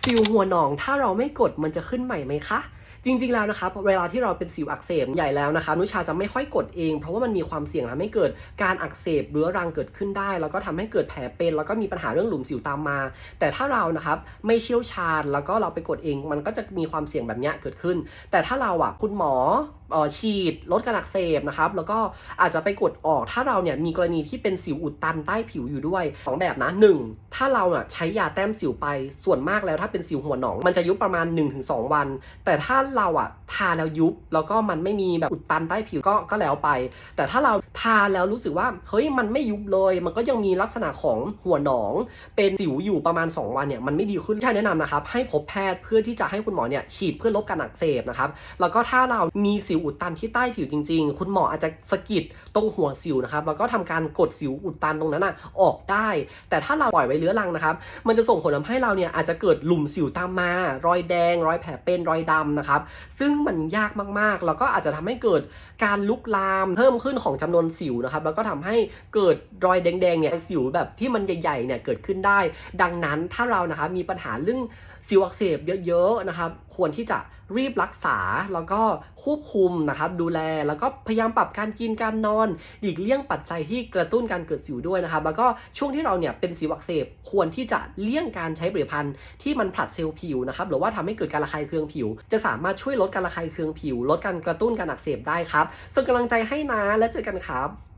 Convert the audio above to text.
สิวหัวหนอง ถ้าเราไม่กดมันจะขึ้นใหม่ไหมคะจริงๆ แล้วนะครับเวลาที่เราเป็นสิวอักเสบใหญ่แล้วนะคะนุชาจะไม่ค่อยกดเอง เพราะว่ามันมีความเสี่ยงทำให้เกิดการอักเสบเรื้อรังเกิดขึ้นได้ แล้วก็ทำให้เกิดแผลเป็น แล้วก็มีปัญหาเรื่องหลุมสิวตามมา แต่ถ้าเรานะครับไม่เชี่ยวชาญแล้วก็เราไปกดเอง มันก็จะมีความเสี่ยงแบบนี้เกิดขึ้น แต่ถ้าเราอะคุณหมอ ฉีดลดการอักเสบนะครับ แล้วก็อาจจะไปกดออกถ้าเราเนี่ยมีกรณีที่เป็นสิวอุดตันใต้ผิวอยู่ด้วยสองแบบนะหนึ่งถ้าเราอะใช้ยาแต้มสิวไปส่วนมากแล้วถ้าเป็นสิวหัวหนอง มันจะยุบประมาณ 1-2 วัน แต่ถ้าเราอะทาแล้วยุบแล้วก็มันไม่มีแบบอุดตันใต้ผิวก็ก็แล้วไป แต่ถ้าเราทาแล้วรู้สึกว่าเฮ้ยมันไม่ยุบเลย มันก็ยังมีลักษณะของหัวหนอง เป็นสิวอยู่ประมาณ 2 วันเนี่ยมันไม่ดีขึ้นใช่แนะนำนะครับให้พบแพทย์เพื่อที่จะให้คุณหมอเนี่ยฉีดเพื่อลดการอักเสบนะครับแล้วก็ถ้าเรามีสิวอุดตันที่ใต้ผิวจริง ๆ คุณหมออาจจะสะกิดตรงหัวสิวนะครับแล้วก็ทำการกดสิวอุดตันตรงนั้นนะออกได้ แต่ถ้าเราปล่อยไว้เรื้อรังนะครับ มันจะส่งผลทำให้เราเนี่ยอาจจะเกิดหลุมสิวตามมา รอยแดง รอยแผลเป็นรอยดำนะครับ ซึ่งมันยากมากๆ แล้วก็อาจจะทำให้เกิดการลุกลามเพิ่มขึ้นของจำนวนสิวนะครับ แล้วก็ทำให้เกิดรอยแดงๆเนี่ยสิวแบบที่มันใหญ่ๆเนี่ยเกิดขึ้นได้ ดังนั้นถ้าเรานะครับมีปัญหาเรื่องสิวอักเสบเยอะๆนะครับ ควรที่จะ รีบรักษาแล้วก็ควบคุมนะครับดูแลแล้วก็พยายามปรับการกินการนอนหลีกเลี่ยงปัจจัยที่กระตุ้นการเกิดสิวด้วยนะครับ แล้วก็ช่วงที่เราเนี่ยเป็นสิวอักเสบควรที่จะเลี่ยงการใช้ผลิตภัณฑ์ที่มันผลัดเซลล์ผิวนะครับหรือว่าทำให้เกิดการระคายเคืองผิว จะสามารถช่วยลดการระคายเคืองผิว ลดการกระตุ้นการอักเสบได้ครับส่งกำลังใจให้นะและเจอกันครับ